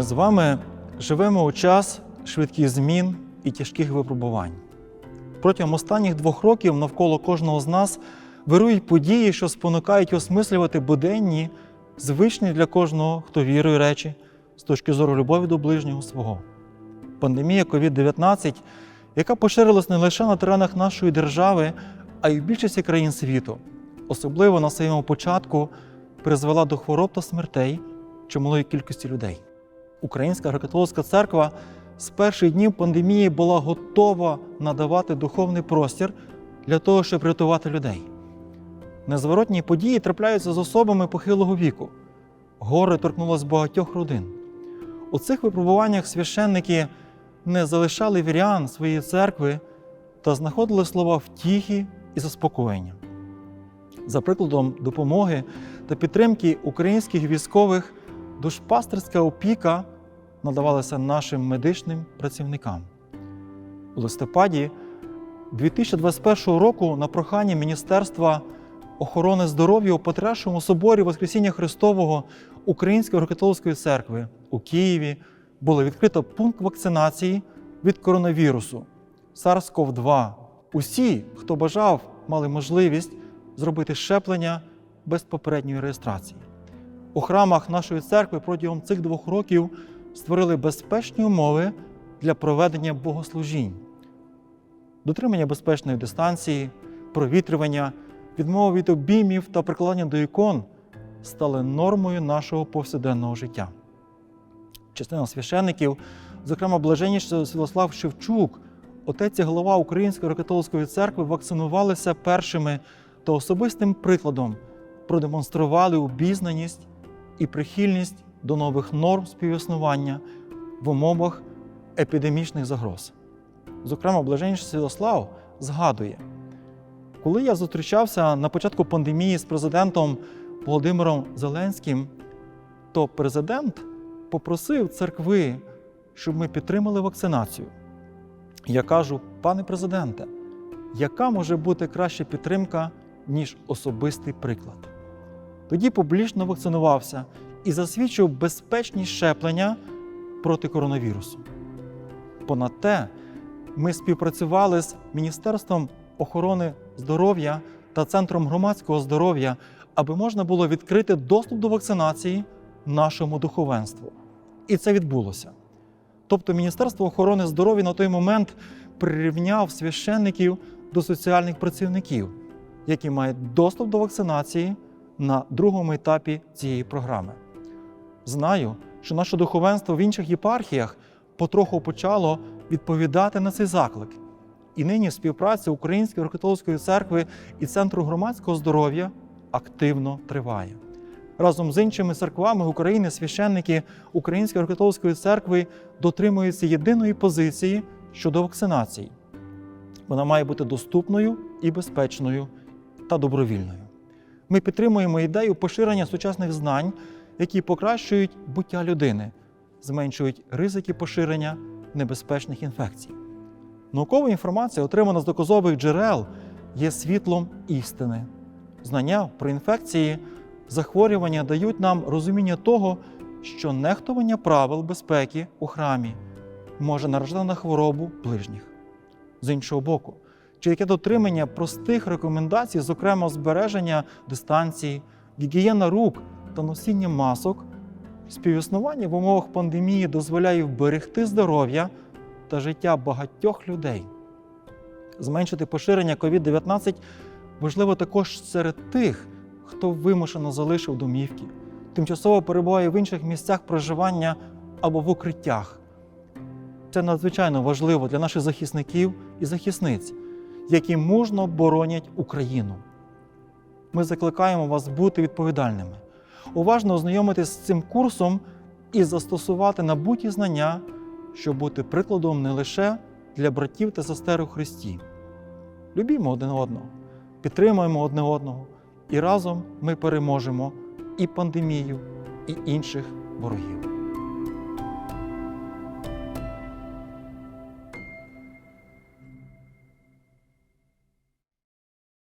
Ми з вами живемо у час швидких змін і тяжких випробувань. Протягом останніх двох років навколо кожного з нас вирують події, що спонукають осмислювати буденні, звичні для кожного, хто вірує речі з точки зору любові до ближнього свого. Пандемія COVID-19, яка поширилась не лише на теренах нашої держави, а й в більшості країн світу, особливо на своєму початку призвела до хвороб та смертей чималої кількості людей. Українська греко-католицька церква з перших днів пандемії була готова надавати духовний простір для того, щоб рятувати людей. Незворотні події трапляються з особами похилого віку. Горе торкнулось багатьох родин. У цих випробуваннях священники не залишали вірян своєї церкви та знаходили слова втіхи і заспокоєння. За прикладом допомоги та підтримки українських військових душпастерська опіка надавалася нашим медичним працівникам. У листопаді 2021 року на прохання Міністерства охорони здоров'я у Патріаршому соборі Воскресіння Христового Української греко-католицької церкви у Києві було відкрито пункт вакцинації від коронавірусу SARS-CoV-2. Усі, хто бажав, мали можливість зробити щеплення без попередньої реєстрації. У храмах нашої церкви протягом цих двох років створили безпечні умови для проведення богослужінь, дотримання безпечної дистанції, провітрювання, відмова від обіймів та прикладання до ікон стали нормою нашого повсякденного життя. Частина священників, зокрема блаженніший Святослав Шевчук, отець і голова Української греко-католицької церкви, вакцинувалися першими та особистим прикладом продемонстрували обізнаність і прихильність до нових норм співіснування в умовах епідемічних загроз. Зокрема, блаженніший Святослав згадує, коли я зустрічався на початку пандемії з президентом Володимиром Зеленським, то президент попросив церкви, щоб ми підтримали вакцинацію. Я кажу, пане президенте, яка може бути краща підтримка, ніж особистий приклад? Тоді публічно вакцинувався і засвідчив безпечність щеплення проти коронавірусу. Понад те, ми співпрацювали з Міністерством охорони здоров'я та Центром громадського здоров'я, аби можна було відкрити доступ до вакцинації нашому духовенству. І це відбулося. Тобто Міністерство охорони здоров'я на той момент прирівняв священників до соціальних працівників, які мають доступ до вакцинації на другому етапі цієї програми. Знаю, що наше духовенство в інших єпархіях потроху почало відповідати на цей заклик. І нині співпраця Української греко-католицької церкви і Центру громадського здоров'я активно триває. Разом з іншими церквами України священники Української греко-католицької церкви дотримуються єдиної позиції щодо вакцинації. Вона має бути доступною і безпечною та добровільною. Ми підтримуємо ідею поширення сучасних знань, які покращують буття людини, зменшують ризики поширення небезпечних інфекцій. Наукова інформація, отримана з доказових джерел, є світлом істини. Знання про інфекції, захворювання дають нам розуміння того, що нехтування правил безпеки у храмі може наражати на хворобу ближніх. З іншого боку, чи яке дотримання простих рекомендацій, зокрема збереження дистанції, гігієна рук та носіння масок, співіснування в умовах пандемії дозволяє вберегти здоров'я та життя багатьох людей. Зменшити поширення COVID-19 важливо також серед тих, хто вимушено залишив домівки, тимчасово перебуває в інших місцях проживання або в укриттях. Це надзвичайно важливо для наших захисників і захисниць, які мужно боронять Україну. Ми закликаємо вас бути відповідальними, уважно ознайомитись з цим курсом і застосувати набуті знання, щоб бути прикладом не лише для братів та сестер у Христі. Любімо один одного, підтримуємо одне одного, і разом ми переможемо і пандемію, і інших ворогів.